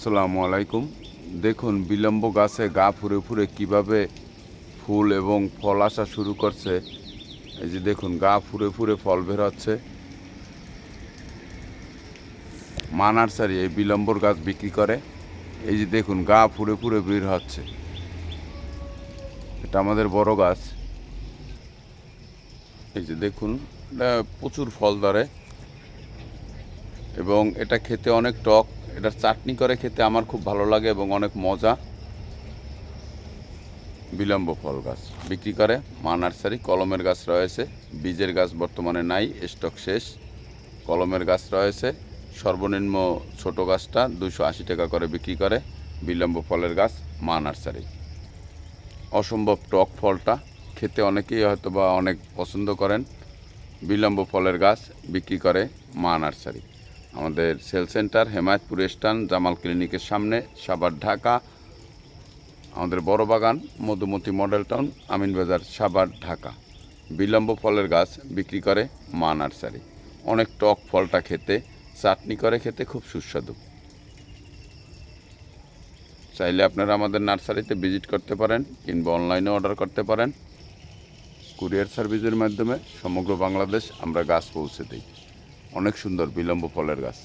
আসসালামু আলাইকুম। দেখুন, বিলম্ব গাছে গা ফুরে ফুরে কীভাবে ফুল এবং ফল আসা শুরু করছে। এই যে দেখুন, গা ফুরে ফুরে ফল বের হচ্ছে। মা নার্সারি এই বিলম্বর গাছ বিক্রি করে। এই যে দেখুন, গা ফুরে ফুরে বের হচ্ছে। এটা আমাদের বড় গাছ। এই যে দেখুন, এটা প্রচুর ফল ধরে। এবং এটা খেতে অনেক টক। এটার চাটনি করে খেতে আমার খুব ভালো লাগে এবং অনেক মজা। বিলম্ব ফল গাছ বিক্রি করে, মা নার্সারি, কলমের গাছ রয়েছে, বীজের গাছ বর্তমানে নাই, স্টক শেষ। কলমের গাছ রয়েছে, সর্বনিম্ন ছোট গাছটা দুশো আশি টাকা করে বিক্রি করে, বিলম্ব ফলের গাছ, মা নার্সারি। অসম্ভব টক ফলটা, খেতে অনেকেই হয়তো বা অনেক পছন্দ করেন। বিলম্ব ফলের গাছ বিক্রি করে, মা নার্সারি। আমাদের সেল সেন্টার হেমায়তপুর স্টান জামাল ক্লিনিকের সামনে সাবার ঢাকা। আমাদের বড় বাগান, মধুমতি মডেল টাউন আমিনবাজার সাবার ঢাকা। বিলম্ব ফলের গাছ বিক্রি করে মা নার্সারি। অনেক টক ফলটা খেতে, চাটনি করে খেতে খুব সুস্বাদু। চাইলে আপনারা আমাদের নার্সারিতে ভিজিট করতে পারেন কিংবা অনলাইনে অর্ডার করতে পারেন। কুরিয়ার সার্ভিসের মাধ্যমে সমগ্র বাংলাদেশ আমরা গাছ পৌঁছে দিই। অনেক সুন্দর বিলম্ব ফলের গাছ।